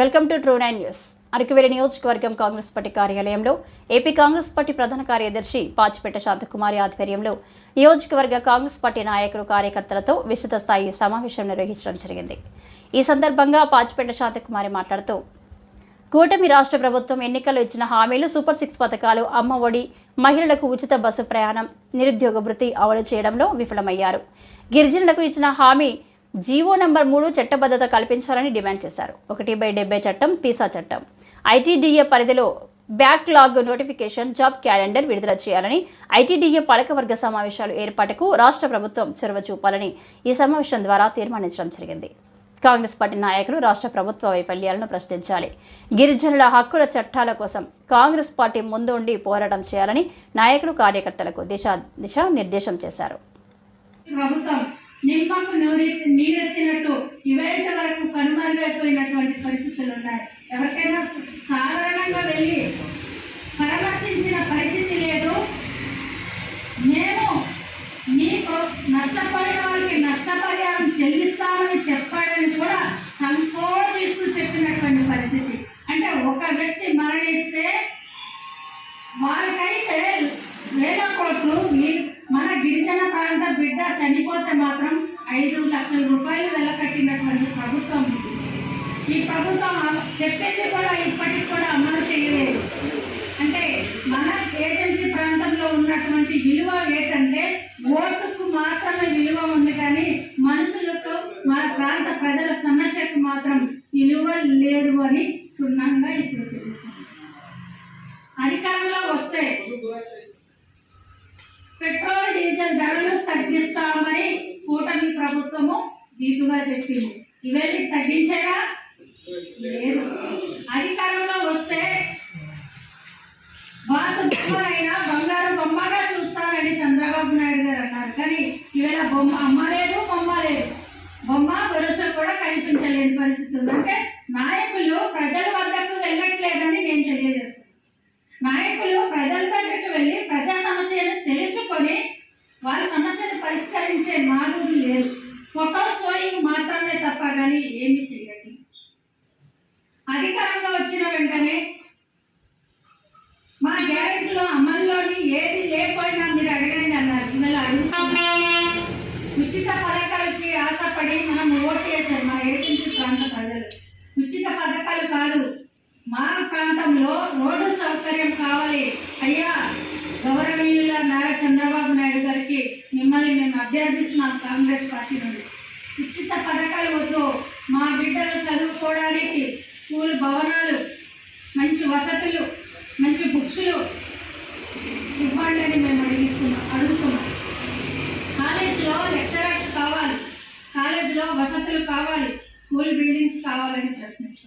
Welcome to true nine news. అరకువేరి నియోజకవర్గం Congress party కార్యాలయంలో AP Congress party ప్రధాన కార్యదర్శి పాచిపేట శాంతకుమారి ఆధ్వర్యంలో నియోజకవర్గ కాంగ్రెస్ పార్టీ నాయకులు కార్యకర్తలతో విస్తృత స్థాయి సమావేశం నిర్వహించడం జరిగింది. ఈ సందర్భంగా పాచిపేట శాంతకుమారి మాట్లాడుతూ కూటమి రాష్ట్ర ప్రభుత్వం ఎన్నికల్లో ఇచ్చిన హామీలు సూపర్ సిక్స్ పథకాలు అమ్మ ఒడి మహిళలకు ఉచిత బస్సు ప్రయాణం నిరుద్యోగ వృత్తి అమలు చేయడంలో విఫలమయ్యారు. గిరిజనులకు ఇచ్చిన హామీ జీవో నంబర్ మూడు చట్టబద్ధత కల్పించాలని డిమాండ్ చేశారు. ఒకటి బై డెబ్బై చట్టం పీసా చట్టం. ఐటీడీఏ పరిధిలో బ్యాక్లాగ్ నోటిఫికేషన్ జాబ్ క్యాలెండర్ విడుదల చేయాలని ఐటీడీఏ పాలకవర్గ సమావేశాలు ఏర్పాటుకు రాష్ట్ర ప్రభుత్వం చొరవ చూపాలని ఈ సమావేశం ద్వారా తీర్మానించడం జరిగింది. కాంగ్రెస్ పార్టీ నాయకులు రాష్ట్ర ప్రభుత్వ వైఫల్యాలను ప్రశ్నించాలి. గిరిజనుల హక్కుల చట్టాల కోసం కాంగ్రెస్ పార్టీ ముందు ఉండి పోరాటం చేయాలని నాయకులు కార్యకర్తలకు దిశా దిశా నిర్దేశం చేశారు. ప్రభుత్వం నిమ్మకు నూరి నీరెత్తినట్టు ఇవేంట వరకు కనుమరుగైపోయినటువంటి పరిస్థితులు ఉన్నాయి ఎవరికైనా సాధారణంగా వెళ్ళి పరామర్శించిన పరిస్థితి లేదు. మేము మీకు నష్టపోయిన వారికి నష్టపరిహారం చెల్లిస్తామని చెప్పాడని కూడా సంకోచిస్తూ చెప్పినటువంటి పరిస్థితి. అంటే ఒక వ్యక్తి మరణిస్తే వారికైతే వేల కోట్లు మీ మన గిరిజన ప్రాంతం బిడ్డ చనిపోతే మాత్రం ఐదు లక్షల రూపాయలు వెలకట్టినటువంటి ప్రభుత్వం ఇది. ఈ ప్రభుత్వం చెప్పింది కూడా ఇప్పటికి కూడా అమలు చేయలేదు. అంటే మన ఏజెన్సీ ప్రాంతంలో ఉన్నటువంటి విలువ ఏంటంటే ఓటుకు మాత్రమే విలువ ఉంది కానీ మనుషులకు మన ప్రాంత ప్రజల సమస్యకు మాత్రం విలువ లేదు అని క్షుణ్ణంగా ఇప్పుడు తెలుస్తుంది. అధికారంలో వస్తే పెట్రోల్ డీజిల్ ధరలు తగ్గిస్తామని కూటమి ప్రభుత్వము దీటుగా చెప్పింది. ఇవన్నీ తగ్గించారా లేదు. అధికారంలో వస్తే భారత బొమ్మలైనా బంగారు బొమ్మగా చూస్తారని చంద్రబాబు నాయుడు గారు అన్నారు. కానీ ఈవేళ బొమ్మ అమ్మ లేదు బొమ్మ లేదు. బొమ్మ భరోసా కూడా కనిపించలేని పరిస్థితి ఉంది అంటే నాయకులు ప్రజల వద్దకు పరిష్కరించే లేదు లేరు ఫోటో షోయింగ్ మాత్రమే తప్ప కానీ ఏమి చేయట్లేదు అధికారంలో వచ్చిన వెంటనే మా గ్యారెంటీలో అమల్లోని ఏది లేకపోయినా మీరు అడగండి అన్నారు. పిల్లలు అడుగుతున్నారు ఉచిత పథకాలకి ఆశపడి మనం ఓటు చేశారు మా ఏజెన్సీ ప్రాంత ప్రజలు. ఉచిత పథకాలు కాదు మా ప్రాంతంలో రోడ్డు సౌకర్యం కావాలి. అయ్యా గౌరవీయుల నారా చంద్రబాబు మేము కాంగ్రెస్ పార్టీ నుండి. ఉచిత పథకాలు వద్దు. మా బిడ్డలు చదువుకోవడానికి స్కూల్ భవనాలు మంచి వసతులు మంచి బుక్స్లు ఇవ్వండి అని మేము అడిగిస్తున్నాం అడుగుతున్నాం. కాలేజీలో లెక్చరర్స్ కావాలి. కాలేజీలో వసతులు కావాలి. స్కూల్ బిల్డింగ్స్ కావాలని ప్రశ్నిస్తున్నాం.